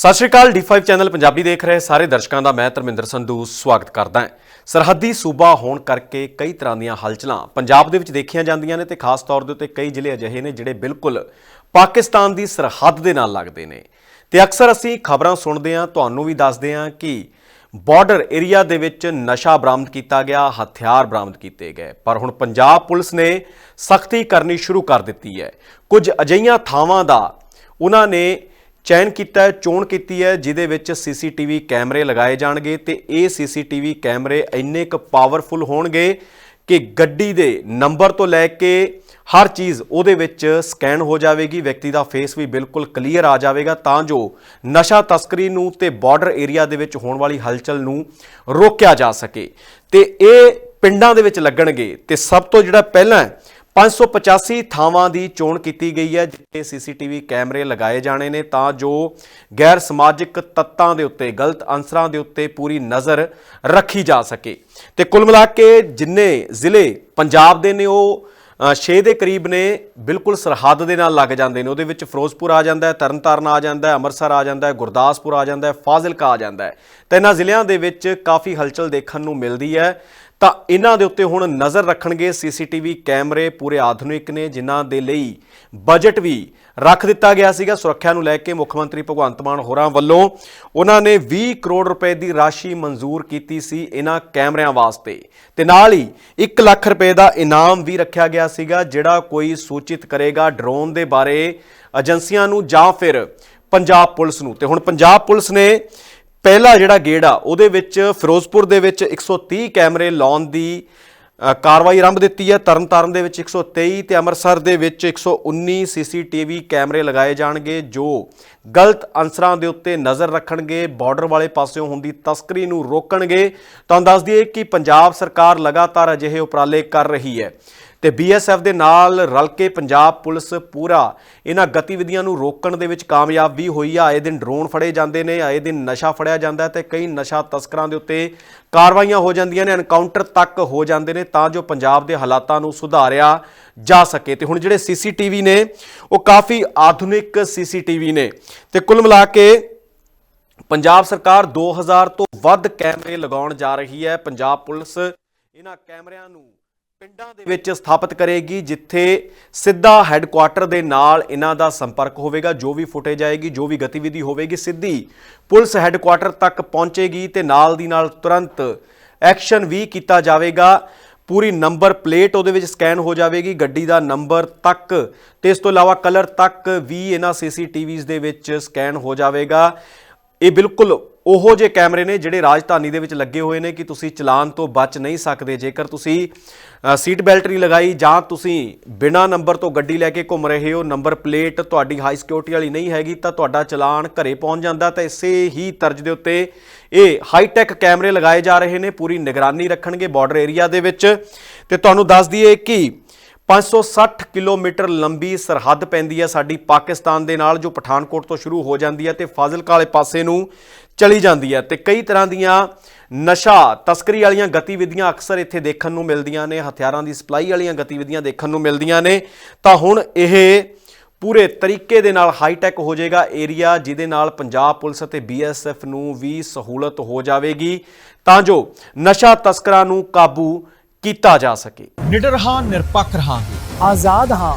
ਸਤਿ ਸ਼੍ਰੀ ਅਕਾਲ D5 channel Punjabi ਦੇਖ ਰਹੇ ਸਾਰੇ ਦਰਸ਼ਕਾਂ ਦਾ ਮੈਂ ਧਰਮਿੰਦਰ ਸੰਧੂ ਸਵਾਗਤ ਕਰਦਾ ਹਾਂ। ਸਰਹੱਦੀ ਸੂਬਾ ਹੋਣ ਕਰਕੇ ਕਈ ਤਰ੍ਹਾਂ ਦੀਆਂ ਹਲਚਲਾਂ ਪੰਜਾਬ ਦੇ ਵਿੱਚ ਦੇਖੀਆਂ ਜਾਂਦੀਆਂ ਨੇ ਤੇ ਖਾਸ ਤੌਰ ਦੇ ਉੱਤੇ ਕਈ ਜ਼ਿਲ੍ਹੇ ਅਜਿਹੇ ਨੇ ਜਿਹੜੇ ਬਿਲਕੁਲ ਪਾਕਿਸਤਾਨ ਦੀ ਸਰਹੱਦ ਦੇ ਨਾਲ ਲੱਗਦੇ ਨੇ। ਤੇ ਅਕਸਰ ਅਸੀਂ ਖਬਰਾਂ ਸੁਣਦੇ ਹਾਂ, ਤੁਹਾਨੂੰ ਵੀ ਦੱਸਦੇ ਹਾਂ ਕਿ ਬਾਰਡਰ ਏਰੀਆ ਦੇ ਵਿੱਚ ਨਸ਼ਾ ਬਰਾਮਦ ਕੀਤਾ ਗਿਆ, ਹਥਿਆਰ ਬਰਾਮਦ ਕੀਤੇ ਗਏ। ਪਰ ਹੁਣ ਪੰਜਾਬ ਪੁਲਿਸ ਨੇ ਸਖਤੀ ਕਰਨੀ ਸ਼ੁਰੂ ਕਰ ਦਿੱਤੀ ਹੈ। ਕੁਝ ਅਜਈਆਂ ਥਾਵਾਂ ਦਾ ਉਹਨਾਂ ਨੇ ਚੈਨ ਕੀਤਾ ਹੈ, ਚੋਣ ਕੀਤੀ ਹੈ, ਜਿਹਦੇ ਵਿੱਚ ਸੀਸੀਟੀਵੀ ਕੈਮਰੇ ਲਗਾਏ ਜਾਣਗੇ ਤੇ ਇਹ ਸੀਸੀਟੀਵੀ ਕੈਮਰੇ ਇੰਨੇ ਕੁ ਪਾਵਰਫੁਲ ਹੋਣਗੇ ਕਿ ਗੱਡੀ ਦੇ ਨੰਬਰ ਤੋਂ ਲੈ ਕੇ ਹਰ ਚੀਜ਼ ਉਹਦੇ ਵਿੱਚ ਸਕੈਨ ਹੋ ਜਾਵੇਗੀ, ਵਿਅਕਤੀ ਦਾ ਫੇਸ ਵੀ ਬਿਲਕੁਲ ਕਲੀਅਰ ਆ ਜਾਵੇਗਾ, ਤਾਂ ਜੋ ਨਸ਼ਾ ਤਸਕਰੀ ਨੂੰ ਤੇ ਬਾਰਡਰ ਏਰੀਆ ਦੇ ਵਿੱਚ ਹੋਣ ਵਾਲੀ ਹਲਚਲ ਨੂੰ ਰੋਕਿਆ ਜਾ ਸਕੇ। ਤੇ ਇਹ ਪਿੰਡਾਂ ਦੇ ਵਿੱਚ ਲੱਗਣਗੇ। ਤੇ ਸਭ ਤੋਂ ਜਿਹੜਾ ਪਹਿਲਾਂ 585 ਥਾਵਾਂ ਦੀ ਚੋਣ ਕੀਤੀ ਗਈ ਹੈ, ਜਿੱਥੇ ਸੀਸੀਟੀਵੀ ਕੈਮਰੇ ਲਗਾਏ ਜਾਣੇ ਨੇ, ਤਾਂ ਜੋ ਗੈਰ ਸਮਾਜਿਕ ਤੱਤਾਂ ਦੇ ਉੱਤੇ, ਗਲਤ ਅਨਸਰਾਂ ਦੇ ਉੱਤੇ ਪੂਰੀ ਨਜ਼ਰ ਰੱਖੀ ਜਾ ਸਕੇ। ਤੇ ਕੁੱਲ ਮਿਲਾ ਕੇ ਜਿੰਨੇ ਜ਼ਿਲ੍ਹੇ ਪੰਜਾਬ ਦੇ ਨੇ, ਉਹ 6 ਦੇ ਕਰੀਬ ਨੇ, ਬਿਲਕੁਲ ਸਰਹੱਦ ਦੇ ਨਾਲ ਲੱਗ ਜਾਂਦੇ ਨੇ। ਉਹਦੇ ਵਿੱਚ ਫਿਰੋਜ਼ਪੁਰ ਆ ਜਾਂਦਾ ਹੈ, ਤਰਨਤਾਰਨ ਆ ਜਾਂਦਾ ਹੈ, ਅੰਮ੍ਰਿਤਸਰ ਆ ਜਾਂਦਾ ਹੈ, ਗੁਰਦਾਸਪੁਰ ਆ ਜਾਂਦਾ ਹੈ, ਫਾਜ਼ਿਲਕਾ ਆ ਜਾਂਦਾ ਹੈ। ਤਾਂ ਇਹਨਾਂ ਜ਼ਿਲ੍ਹਿਆਂ ਦੇ ਵਿੱਚ ਕਾਫੀ ਹਲਚਲ ਦੇਖਣ ਨੂੰ ਮਿਲਦੀ ਹੈ। ਤਾਂ ਇਹਨਾਂ ਦੇ ਉੱਤੇ ਹੁਣ ਨਜ਼ਰ ਰੱਖਣਗੇ ਸੀਸੀਟੀਵੀ ਕੈਮਰੇ ਪੂਰੇ ਆਧੁਨਿਕ ਨੇ, ਜਿਨ੍ਹਾਂ ਦੇ ਲਈ ਬਜਟ ਵੀ ਰੱਖ ਦਿੱਤਾ ਗਿਆ ਸੀਗਾ। ਸੁਰੱਖਿਆ ਨੂੰ ਲੈ ਕੇ ਮੁੱਖ ਮੰਤਰੀ ਭਗਵੰਤ ਮਾਨ ਹੋਰਾਂ ਵੱਲੋਂ ਉਹਨਾਂ ਨੇ 20 ਕਰੋੜ ਰੁਪਏ ਦੀ ਰਾਸ਼ੀ ਮਨਜ਼ੂਰ ਕੀਤੀ ਸੀ ਇਹਨਾਂ ਕੈਮਰਿਆਂ ਵਾਸਤੇ। ਤੇ ਨਾਲ ਹੀ 1 ਲੱਖ ਰੁਪਏ ਦਾ ਇਨਾਮ ਵੀ ਰੱਖਿਆ ਗਿਆ ਸੀਗਾ, ਜਿਹੜਾ ਕੋਈ ਸੂਚਿਤ ਕਰੇਗਾ ਡਰੋਨ ਦੇ ਬਾਰੇ ਏਜੰਸੀਆਂ ਨੂੰ ਜਾਂ ਫਿਰ ਪੰਜਾਬ ਪੁਲਿਸ ਨੂੰ। ਤੇ ਹੁਣ ਪੰਜਾਬ ਪੁਲਿਸ ਨੇ ਪਹਿਲਾ ਜਿਹੜਾ ਗੇੜ ਆ, ਉਹਦੇ ਵਿੱਚ ਫਿਰੋਜ਼ਪੁਰ ਦੇ ਵਿੱਚ 130 ਕੈਮਰੇ ਲਾਉਣ ਦੀ ਕਾਰਵਾਈ ਆਰੰਭ ਦਿੱਤੀ ਹੈ। ਤਰਨਤਾਰਨ ਦੇ ਵਿੱਚ 123 ਤੇ ਅੰਮ੍ਰਿਤਸਰ ਦੇ ਵਿੱਚ 119 ਸੀਸੀਟੀਵੀ ਕੈਮਰੇ ਲਗਾਏ ਜਾਣਗੇ, ਜੋ ਗਲਤ ਅਨਸਰਾਂ ਦੇ ਉੱਤੇ ਨਜ਼ਰ ਰੱਖਣਗੇ, ਬਾਰਡਰ ਵਾਲੇ ਪਾਸਿਓਂ ਹੁੰਦੀ ਤਸਕਰੀ ਨੂੰ ਰੋਕਣਗੇ। ਤੁਹਾਨੂੰ ਦੱਸ ਦਈਏ ਕਿ ਪੰਜਾਬ ਸਰਕਾਰ ਲਗਾਤਾਰ ਅਜਿਹੇ ਉਪਰਾਲੇ ਕਰ ਰਹੀ ਹੈ। ਤੇ ਬੀਐਸਐਫ ਦੇ ਨਾਲ ਰਲ ਕੇ ਪੰਜਾਬ ਪੁਲਿਸ ਪੂਰਾ ਇਹਨਾਂ ਗਤੀਵਿਧੀਆਂ ਨੂੰ ਰੋਕਣ ਦੇ ਵਿੱਚ ਕਾਮਯਾਬ ਵੀ ਹੋਈ ਆ। ਆਏ ਦਿਨ ਡਰੋਨ ਫੜੇ ਜਾਂਦੇ ਨੇ, ਆਏ ਦਿਨ ਨਸ਼ਾ ਫੜਿਆ ਜਾਂਦਾ ਹੈ ਤੇ ਕਈ ਨਸ਼ਾ ਤਸਕਰਾਂ ਦੇ ਉੱਤੇ ਕਾਰਵਾਈਆਂ ਹੋ ਜਾਂਦੀਆਂ ਨੇ ਐਨਕਾਊਂਟਰ ਤੱਕ ਹੋ ਜਾਂਦੇ ਨੇ ਤਾਂ ਜੋ ਪੰਜਾਬ ਦੇ ਹਾਲਾਤਾਂ ਨੂੰ ਸੁਧਾਰਿਆ ਜਾ ਸਕੇ। ਤੇ ਹੁਣ ਜਿਹੜੇ ਸੀਸੀਟੀਵੀ ਨੇ, ਉਹ ਕਾਫੀ ਆਧੁਨਿਕ ਸੀਸੀਟੀਵੀ ਨੇ ਤੇ ਕੁੱਲ ਮਿਲਾ ਕੇ ਪੰਜਾਬ ਸਰਕਾਰ 2000 ਤੋਂ ਵੱਧ ਕੈਮਰੇ ਲਗਾਉਣ ਜਾ ਰਹੀ ਹੈ। ਪੰਜਾਬ ਪੁਲਿਸ ਇਹਨਾਂ ਕੈਮਰਿਆਂ ਨੂੰ ਪਿੰਡਾਂ ਦੇ ਵਿੱਚ ਸਥਾਪਿਤ ਕਰੇਗੀ, ਜਿੱਥੇ ਸਿੱਧਾ ਹੈੱਡਕੁਆਟਰ ਦੇ ਨਾਲ ਇਹਨਾਂ ਦਾ ਸੰਪਰਕ ਹੋਵੇਗਾ, ਜੋ ਵੀ ਫੁਟੇਜ ਆਏਗੀ, ਜੋ ਵੀ ਗਤੀਵਿਧੀ ਹੋਵੇਗੀ, ਸਿੱਧੀ ਪੁਲਿਸ ਹੈੱਡਕੁਆਟਰ ਤੱਕ ਪਹੁੰਚੇਗੀ ਤੇ ਨਾਲ ਦੀ ਨਾਲ ਤੁਰੰਤ ਐਕਸ਼ਨ ਵੀ ਕੀਤਾ ਜਾਵੇਗਾ। ਪੂਰੀ ਨੰਬਰ ਪਲੇਟ ਉਹਦੇ ਵਿੱਚ ਸਕੈਨ ਹੋ ਜਾਵੇਗੀ, ਗੱਡੀ ਦਾ ਨੰਬਰ ਤੱਕ ਤੇ ਇਸ ਤੋਂ ਇਲਾਵਾ ਕਲਰ ਤੱਕ ਵੀ ਇਹਨਾਂ ਸੀਸੀਟੀਵੀਜ਼ ਦੇ ਵਿੱਚ ਸਕੈਨ ਹੋ ਜਾਵੇਗਾ। ਇਹ ਬਿਲਕੁਲ ਉਹੋ ਜਿਹੇ ਕੈਮਰੇ ਨੇ ਜਿਹੜੇ ਰਾਜਧਾਨੀ ਦੇ ਵਿੱਚ ਲੱਗੇ ਹੋਏ ਨੇ ਕਿ ਤੁਸੀਂ ਚਲਾਨ ਤੋਂ ਬਚ ਨਹੀਂ ਸਕਦੇ। ਜੇਕਰ ਤੁਸੀਂ ਸੀਟ ਬੈਲਟ ਨਹੀਂ ਲਗਾਈ ਜਾਂ ਤੁਸੀਂ ਬਿਨਾ ਨੰਬਰ ਤੋਂ ਗੱਡੀ ਲੈ ਕੇ ਘੁੰਮ ਰਹੇ ਹੋ, ਨੰਬਰ ਪਲੇਟ ਤੁਹਾਡੀ ਹਾਈ ਸਿਕਿਉਰਿਟੀ ਵਾਲੀ ਨਹੀਂ ਹੈਗੀ, ਤਾਂ ਤੁਹਾਡਾ ਚਲਾਨ ਘਰੇ ਪਹੁੰਚ ਜਾਂਦਾ। ਤਾਂ ਇਸੇ ਹੀ ਤਰਜ ਦੇ ਉੱਤੇ ਇਹ ਹਾਈ ਟੈਕ ਕੈਮਰੇ ਲਗਾਏ ਜਾ ਰਹੇ ਨੇ, ਪੂਰੀ ਨਿਗਰਾਨੀ ਰੱਖਣਗੇ ਬਾਰਡਰ ਏਰੀਆ ਦੇ ਵਿੱਚ। ਤੇ ਤੁਹਾਨੂੰ ਦੱਸ ਦਈਏ ਕਿ 560 ਕਿਲੋਮੀਟਰ ਲੰਬੀ ਸਰਹੱਦ ਪੈਂਦੀ ਹੈ ਸਾਡੀ ਪਾਕਿਸਤਾਨ ਦੇ ਨਾਲ, ਜੋ ਪਠਾਨਕੋਟ ਤੋਂ ਸ਼ੁਰੂ ਹੋ ਜਾਂਦੀ ਹੈ ਤੇ ਫਾਜ਼ਿਲਕਾ ਵਾਲੇ ਪਾਸੇ ਨੂੰ। ਚਲੀ ਜਾਂਦੀ ਹੈ ਤੇ ਕਈ ਤਰ੍ਹਾਂ ਦੀਆਂ ਨਸ਼ਾ ਤਸਕਰੀ ਵਾਲੀਆਂ ਗਤੀਵਿਧੀਆਂ ਅਕਸਰ ਇੱਥੇ ਦੇਖਣ ਨੂੰ ਮਿਲਦੀਆਂ ਨੇ ਹਥਿਆਰਾਂ ਦੀ ਸਪਲਾਈ ਵਾਲੀਆਂ ਗਤੀਵਿਧੀਆਂ ਦੇਖਣ ਨੂੰ ਮਿਲਦੀਆਂ ਨੇ। ਤਾਂ ਹੁਣ ਇਹ ਪੂਰੇ ਤਰੀਕੇ ਦੇ ਨਾਲ ਹਾਈਟੈਕ ਹੋ ਜਾਏਗਾ ਏਰੀਆ ਜਿਹਦੇ ਨਾਲ ਪੰਜਾਬ ਪੁਲਿਸ ਅਤੇ ਬੀਐਸਐਫ ਨੂੰ ਵੀ ਸਹੂਲਤ ਹੋ ਜਾਵੇਗੀ। ਤਾਂ ਜੋ ਨਸ਼ਾ ਤਸਕਰਾਂ ਨੂੰ ਕਾਬੂ ਕੀਤਾ ਜਾ ਸਕੇ। ਨਿਡਰ ਹਾਂ ਨਿਰਪੱਖ ਰਹਾਂਗੇ। ਆਜ਼ਾਦ ਹਾਂ।